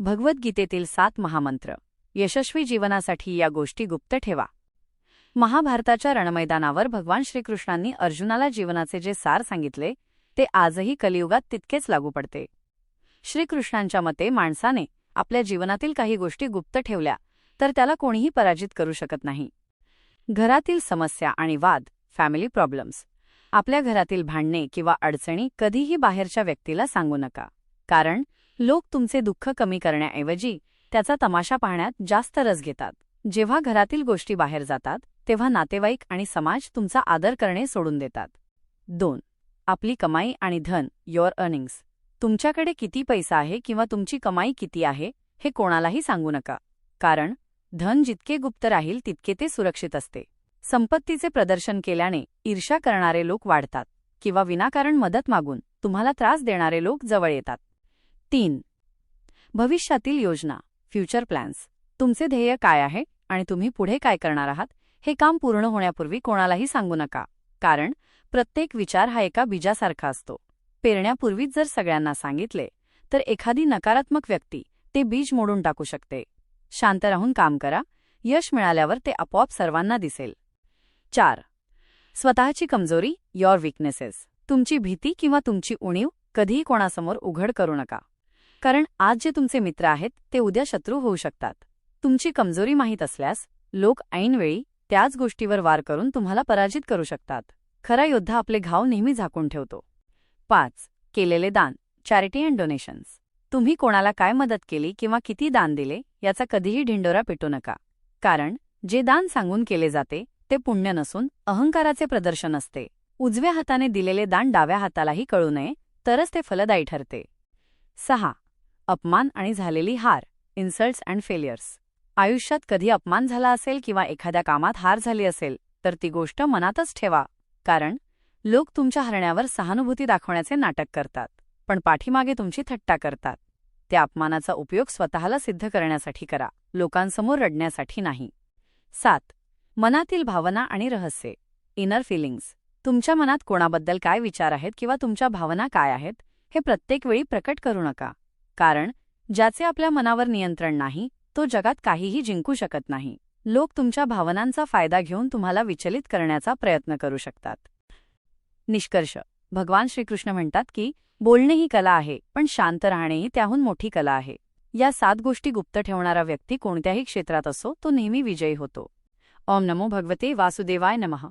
भगवद्गीतेतील सात महामंत्र. यशस्वी जीवनासाठी या गोष्टी गुप्त ठेवा. महाभारताच्या रणमैदानावर भगवान श्रीकृष्णांनी अर्जुनाला जीवनाचे जे सार सांगितले ते आजही कलियुगात तितकेच लागू पडते. श्रीकृष्णांच्या मते माणसाने आपल्या जीवनातील काही गोष्टी गुप्त ठेवल्या तर त्याला कोणीही पराजित करू शकत नाही. घरातील समस्या आणि वाद फॅमिली प्रॉब्लेम्स आपल्या घरातील भांडणे किंवा अडचणी कधीही बाहेरच्या व्यक्तीला सांगू नका. कारण लोक तुमचे दुःख कमी करण्याऐवजी त्याचा तमाशा पाहण्यात जास्त रस घेतात. जेव्हा घरातील गोष्टी बाहेर जातात तेव्हा नातेवाईक आणि समाज तुमचा आदर करणे सोडून देतात. दोन आपली कमाई आणि धन युअर अर्निंग्स तुमच्याकडे किती पैसा आहे किंवा तुमची कमाई किती आहे हे कोणालाही सांगू नका. कारण धन जितके गुप्त राहील तितके ते सुरक्षित असते. संपत्तीचे प्रदर्शन केल्याने ईर्ष्या करणारे लोक वाढतात किंवा विनाकारण मदत मागून तुम्हाला त्रास देणारे लोक जवळ येतात. तीन. भविष्यातील योजना फ्युचर प्लॅन्स तुमचे ध्येय काय आहे आणि तुम्ही पुढे काय करणार आहात हे काम पूर्ण होण्यापूर्वी कोणालाही सांगू नका. कारण प्रत्येक विचार हा एका बीजासारखा असतो. पेरण्यापूर्वीच जर सगळ्यांना सांगितले तर एखादी नकारात्मक व्यक्ती ते बीज मोडून टाकू शकते. शांत राहून काम करा यश मिळाल्यावर ते आपोआप सर्वांना दिसेल. चार. स्वतःची कमजोरी युअर विकनेसेस तुमची भीती किंवा तुमची उणीव कधीही कोणासमोर उघड करू नका. कारण आज जे तुमचे मित्र आहेत ते उद्या शत्रू होऊ शकतात. तुमची कमजोरी माहीत असल्यास लोक ऐनवेळी त्याच गोष्टीवर वार करून तुम्हाला पराजित करू शकतात. खरा योद्धा आपले घाव नेहमी झाकून ठेवतो. पाच. केलेले दान चॅरिटी अँड डोनेशन्स तुम्ही कोणाला काय मदत केली किंवा किती दान दिले याचा कधीही ढिंडोरा पिटू नका. कारण जे दान सांगून केले जाते ते पुण्य नसून अहंकाराचे प्रदर्शन असते. उजव्या हाताने दिलेले दान डाव्या हातालाही कळू नये तरच ते फलदायी ठरते. सहा. अपमान आणि झालेली हार इन्सल्ट्स अँड फेलियर्स आयुष्यात कधी अपमान झाला असेल किंवा एखाद्या कामात हार झाली असेल तर ती गोष्ट मनातच ठेवा. कारण लोक तुमच्या हरण्यावर सहानुभूती दाखवण्याचे नाटक करतात पण पाठीमागे तुमची थट्टा करतात. त्या अपमानाचा उपयोग स्वतःला सिद्ध करण्यासाठी करा लोकांसमोर रडण्यासाठी नाही. सात मनातील भावना आणि रहस्ये. इनर फिलिंग्स तुमच्या मनात कोणाबद्दल काय विचार आहेत किंवा तुमच्या भावना काय आहेत हे प्रत्येक वेळी प्रकट करू नका. कारण ज्याचे आपल्या मनावर नियंत्रण नाही तो जगात काहीही जिंकू शकत नाही. लोक तुमच्या भावनांचा फायदा घेऊन तुम्हाला विचलित करण्याचा प्रयत्न करू शकतात. निष्कर्ष. भगवान श्रीकृष्ण म्हणतात की बोलणे ही कला आहे पण शांत राहणेही त्याहून मोठी कला आहे. या सात गोष्टी गुप्त ठेवणारा व्यक्ती कोणत्याही क्षेत्रात असो तो नेहमी विजयी होतो. ओम नमो भगवते वासुदेवाय नमः.